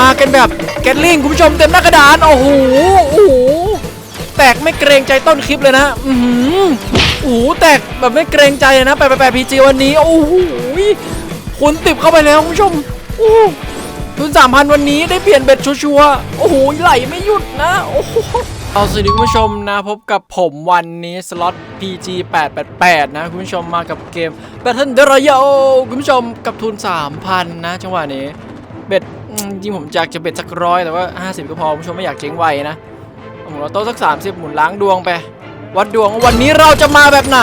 มากันแบบแกลลิงคุณผู้ชมเต็มหน้ากระดาน โอ้โหโอ้โหแตกไม่เกรงใจต้นคลิปเลยนะอือโอ้โหแตกแบบไม่เกรงใจนะแปดแปดพีจีวันนี้ โอ้โหคุณติบเข้าไปแล้วคุณผู้ชมโอ้ทุนสามพันวันนี้ได้เปลี่ยนเบ็ดชัวๆโอ้โหไหลไม่หยุดนะโอ้เอาสวัสดีคุณผู้ชมนะพบกับผมวันนี้สล็อต PG 888 นะ คุณผู้ชมมากับเกม Battle Royale คุณผู้ชมกับทุน 3,000 นะ จังหวะนี้ เบ็ด จริงผมอยากจะเบ็ดสักร้อยแต่ว่า 50 ก็พอคุณผู้ชมไม่อยากเจ๊งไวนะหมุนเราโต๊ะสัก 30 หมุนล้างดวงไป วัดดวงวันนี้เราจะมาแบบไหน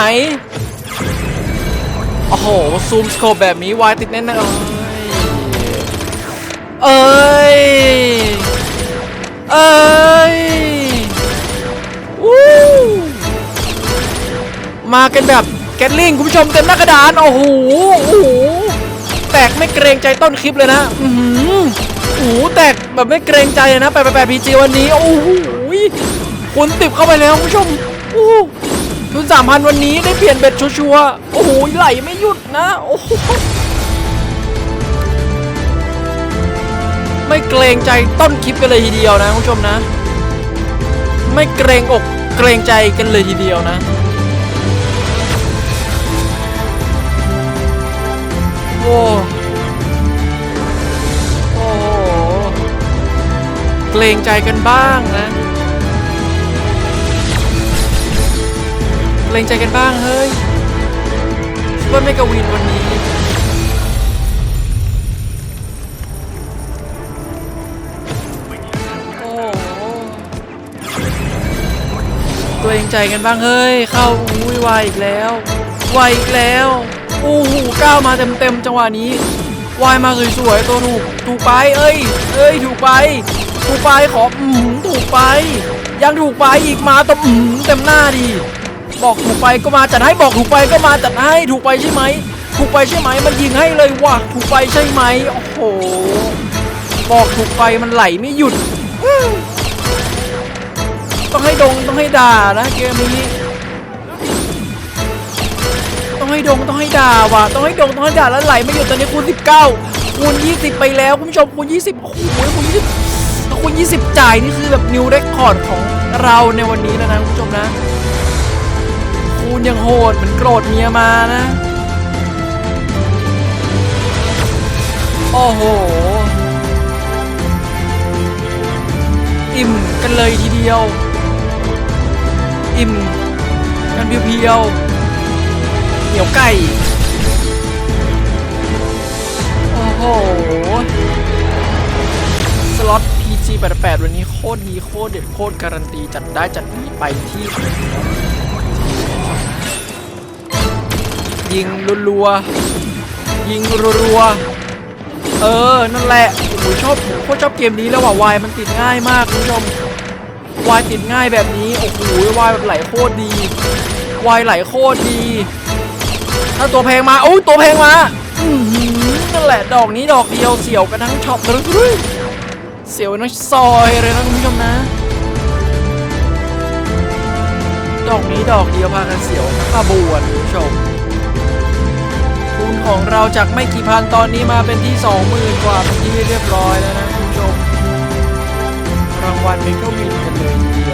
โอ้โห ซูมสโคปแบบนี้วายติดแน่นๆเอ้ย เอ้ยวู้มากันแบบแกลลิงคุณผู้ชมเต็มหน้ากระดาน โอ้โห โอ้โห แตกไม่เกรงใจต้นคลิปเลยนะ อือ หือโอ้โหแตกแบบไม่เกรงใจนะแปดแปดพีจีวันนี้ โอ้โหคุณติบเข้าไปแล้วคุณผู้ชมโอ้โหทุนสามพันวันนี้ได้เปลี่ยนเบ็ดชัวร์ๆโอ้โหไหลไม่หยุดนะ โอ้โหไม่เกรงใจต้นคลิปกันเลยทีเดียวนะคุณผู้ชมนะ ไม่เกรงอกเกรงใจกันเลยทีเดียวนะโอ้ เกรงใจกันบ้างนะเกรงใจกันบ้างเฮ้ยซูเปอร์เมกาวินวันนี้ โอ้เกรงใจกันบ้างเฮ้ย เข้าอุ้ยวายอีกแล้ววายอีกแล้วโอ้โหก้าวมาเต็มเต็มๆจังหวะนี้วายมาสวยๆตัวถูกถูกไปเอ้ยเอ้ยถูกไป ถูกไปขออืมถูกไป ยังถูกไปอีกมาตบอืมเต็มหน้าดีบอกถูกไปก็มาจัดให้บอกถูกไปก็มาจัดให้ถูกไปใช่ไหมถูกไปใช่ไหมมันยิงให้เลยว่ะถูกไปใช่ไหมโอ้โหบอกถูกไปมันไหลไม่หยุด ต้องให้ดงต้องให้ด่านะเกมนี้ต้องให้ดงต้องให้ด่าว่ะต้องให้ดงต้องให้ด่าแล้วไหลไม่หยุดตอนนี้คูณ19คูณ20 ไปแล้วคุณผู้ชมคูณ20โอ้โหคูณ20 คูณ20 จ่ายนี่คือแบบนิวเรคคอร์ดของเราในวันนี้แล้วนะคุณผู้ชมนะ คูณยังโหดเหมือนโกรธเมียมานะ โอ้โห อิ่มกันเลยทีเดียว อิ่มกันเพียวๆเหนียวไก่ โอ้โห ล็อต PG 88วันนี้โคตรดีโคตรเด็ดโคตรการันตีจัดได้จัดดีไปที่ยิงรัวๆยิงรัวๆเออ นั่นแหละโอ้ชอบโคตรชอบเกมนี้แล้วว่ะวายมันติดง่ายมากคุณผู้ชมวายติดง่ายแบบนี้โอ้โหวายแบบไหลโคตรดีวายไหลโคตรดี ถ้าตัวแพงมาโอ้ตัวแพงมาอืออนั่นแหละดอกนี้ดอกเดียวเสียวกันทั้งช็อปเลย เสียวทั้งซอยเลยนะคุณผู้ชมนะ ดอกนี้ดอกเดียวพากันเสียวข้าบวนคุณผู้ชมคุณของเราจากไม่กี่พันตอนนี้มาเป็นที่สองหมื่นกว่าเป็นที่เรียบร้อยแล้วนะคุณผู้ชมรางวัลเป็นก็วินกันเลยทีเดียว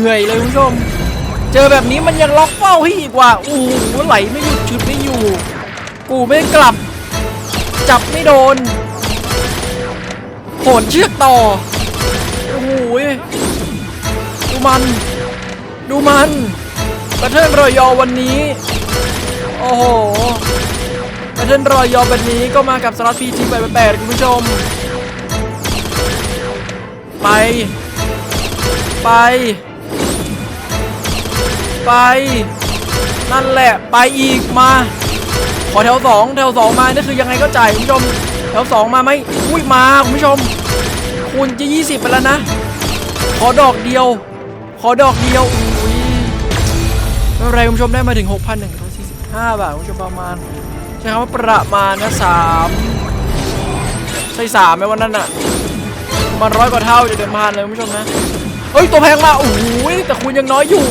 เหนื่อยเลยคุณผู้ชม เจอแบบนี้มันยังล็อกเป้าให้อีกว่าโอ้โหไหลไม่หยุดชุดไม่อยู่ กูไม่กลับ จับไม่โดนโหนเชือกต่อ โอ้โหดูมัน ดูมันประเทศรอยอวันนี้ โอ้โหประเทศรอยอวันนี้ก็มากับสล็อตพีจีแปดแปดคุณผู้ชม ไป ไป ไป นั่นแหละไปอีกมา ขอแถวสองแถวสองมานี่คือยังไงก็จ่ายคุณผู้ชมแถวสองมาไหมอุ้ยมาคุณผู้ชมคูณจะยี่สิบไปแล้วนะ ขอดอกเดียว ขอดอกเดียวอุ้ยไม่เป็นไรคุณผู้ชมได้มาถึง 6,145 บาทคุณผู้ชมประมาณใช้คำว่าประมาณนะสามใช่สามไหมวันนั้นอะประมันร้อยกว่าเท่าจะเดิมพันเลยคุณผู้ชมนะเฮ้ยตัวแพงมาโอ้โหแต่คูณยังน้อยอยู่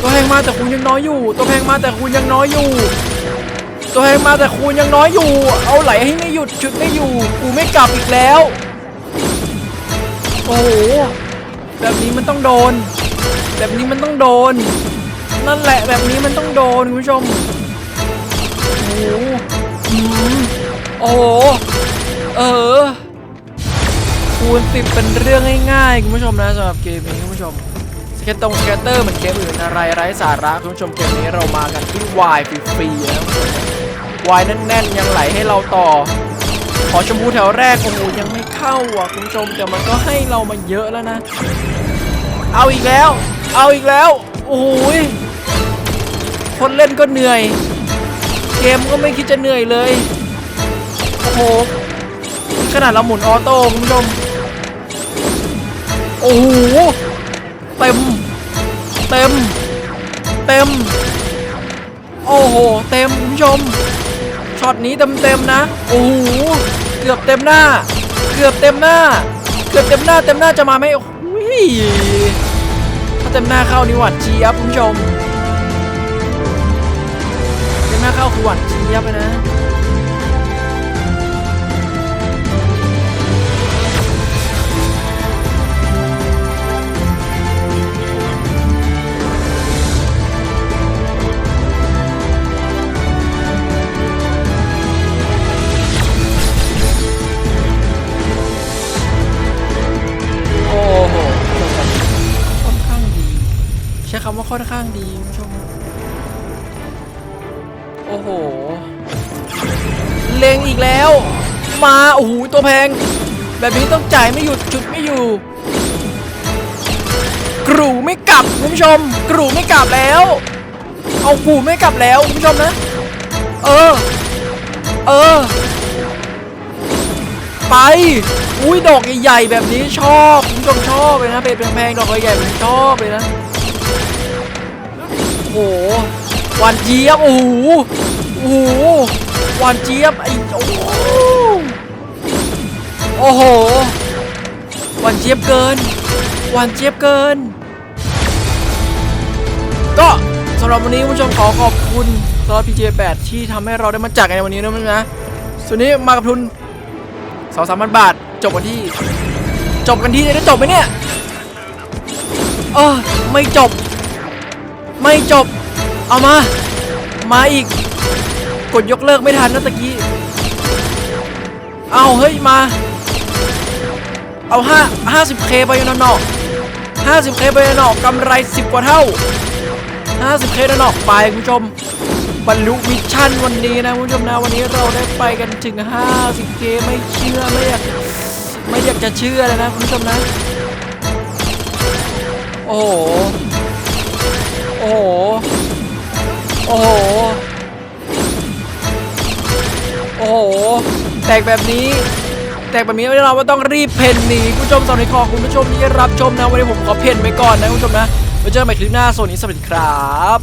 ตัวแพงมาแต่คูณยังน้อยอยู่ ตัวแพงมาแต่คูณยังน้อยอยู่ ตัวแพงมาแต่คูณยังน้อยอยู่ เอาไหลให้ไม่หยุดจุดไม่อยู่ กูไม่กลับอีกแล้ว โอ้โห แบบนี้มันต้องโดน แบบนี้มันต้องโดน นั่นแหละแบบนี้มันต้องโดนคุณผู้ชม โอ้โหอืมโอ้โห เออ คูณสิบเป็นเรื่องง่ายๆคุณผู้ชมนะสำหรับเกมนี้คุณผู้ชม สเก็ตรงสเก็ตเตอร์เหมือนเกมอื่นอะไรไร้สาระคุณผู้ชมเกมนี้เรามากันที่วายฟรีๆนะคุณผู้ชมวายแน่นๆยังไหลให้เราต่อ ขอชมพูแถวแรกโอ้โหยังไม่เข้าอะคุณผู้ชมแต่มันก็ให้เรามาเยอะแล้วนะ เอาอีกแล้ว เอาอีกแล้วโอ้ยคนเล่นก็เหนื่อย เกมก็ไม่คิดจะเหนื่อยเลยโอ้โหขนาดเราหมุนออโต้คุณผู้ชมโอ้โห เต็ม เต็ม เต็ม โอ้โห เต็มคุณผู้ชม ช็อตนี้เต็มเต็มนะ โอ้โห เกือบเต็มหน้า เกือบเต็มหน้า เกือบเต็มหน้า เต็มหน้าจะมาไหมโอ้โหถ้าเต็มหน้าเข้านี่หวัดเจี๊ยบคุณผู้ชม เต็มหน้าเข้าคือหวัดเจี๊ยบเลยนะ ค่อนข้างดีคุณผู้ชม โอ้โห เลงอีกแล้ว มา โอ้โห ตัวแพง แบบนี้ต้องจ่ายไม่หยุดจุดไม่อยู่ กรูไม่กลับคุณผู้ชม กรูไม่กลับแล้ว เอากูไม่กลับแล้วคุณผู้ชมนะ เออ เออ ไปอุ้ยดอกใหญ่ๆแบบนี้ชอบคุณผู้ชมชอบเลยนะเป็ดแพงๆดอกใหญ่ๆแบบนี้ชอบเลยนะ หหวานเจี๊ยบ โอ้โหโอ้โหหวานเจี๊ยบไอ้โอ้โหโอ้โหหวานเจี๊ยบเกินหวานเจี๊ยบเกิน ก็สำหรับวันนี้ผู้ชมขอขอบคุณสำหรับ PJ8 ที่ทำให้เราได้มาจักในวันนี้นะนะส่วนนี้มากับทุนสองสามพันบาท จบกันที่ จบกันที่จะจบไหมเนี่ย เออ ไม่จบ ไม่จบ เอามา มาอีก กดยกเลิกไม่ทันนะตะกี้ เอาเฮ้ยมา เอาห้าห้าสิบเคไปนอนห้าสิบเคไปนอกกำไรสิบกว่าเท่าห้าสิบเคนอกไปคุณผู้ชมบรรลุมิชชั่นวันนี้นะคุณผู้ชมนะวันนี้เราได้ไปกันถึง 50k ไม่เชื่อไม่อยากไม่อยากจะเชื่อเลยนะคุณผู้ชมนะ โอ้โห อ้โห โอ้โห โอ้โห แตกแบบนี้ แตกแบบนี้เราว่าต้องรีบเพ่นหนีคุณผู้ชมตอนนี้ขอคุณผู้ชมที่รับชมนะวันนี้ผมขอเพ่นไว้ก่อนนะคุณผู้ชมนะไว้เจอกันใหม่คลิปหน้าโซนนี้สวัสดีครับ